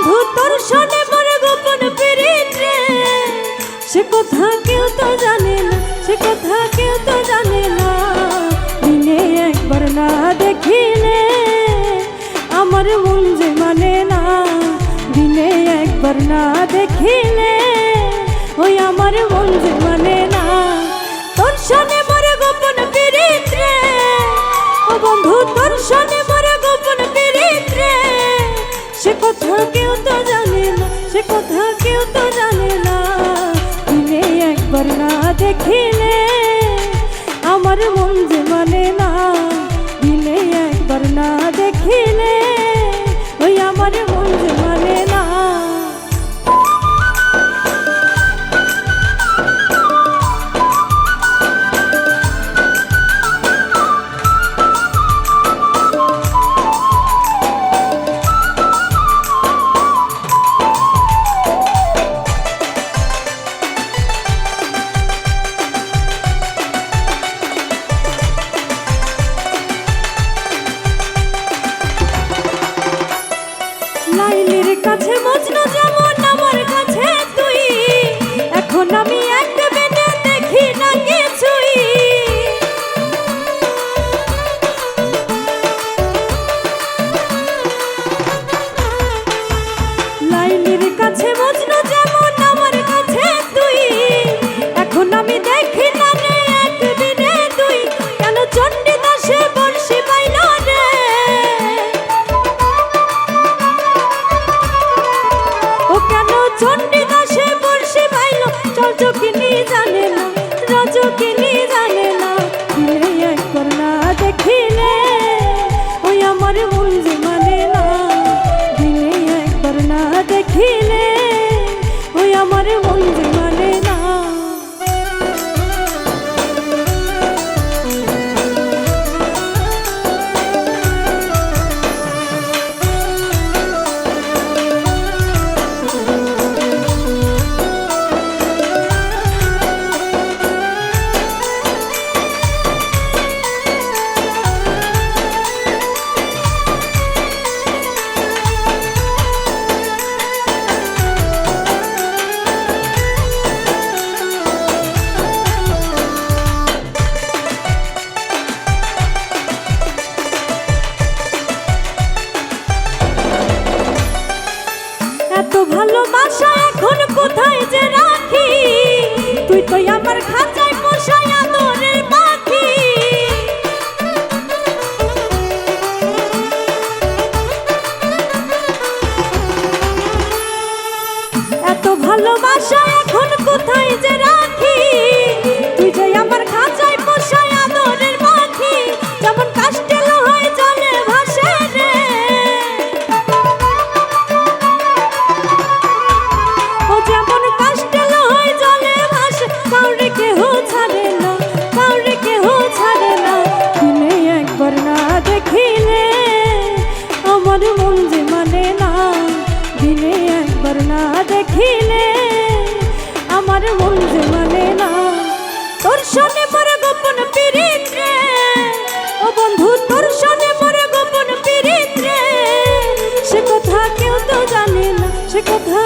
বন্ধু, তোর শোনে মোর গোপন পিরিত রে। সে কথা কেউ তো জানে না, সে কথা কেউ তো জানে না। দিনে একবার না দেখিলে আমার মন যে মানে না। দিনে একবার না দেখিলে ওই আমার মন যে মানে না। তোর শোনে মোর গোপন পিরিত রে। ও বন্ধু, তোর শোনে কথা কেউ তো জানে না। দিনে একবার না দেখিলে আমার মন যে মানে না। দিনে একবার না দেখিলে ওই আমার মন যে কাছে মজনু যেমন আমার কাছে তুই এখন আমি দেখি না রে এক দিনে তুই কেন চণ্ডীদাসে বর্ষি পাইল রে? ও কেন চণ্ডীদাসে বর্ষি পাইল? চল চকিনি জানে না, রজকিনি জানে না। একবার না দেখিলে, ওই আমার মন ভালোবাসা এখন কোথায় যে রাখি? তুই তো আমার খাঁচায় পোষায় পাখি। এত ভালোবাসা এখন কোথায় যে রাখি? দেখিলে আমার মন যে মানে না। তোর শোনে পরে গোপন পিরিত রে। ও বন্ধু, তোর শোনে পরে গোপন পিরিত রে। সে কথা কেউ তো জানে না, সে কথা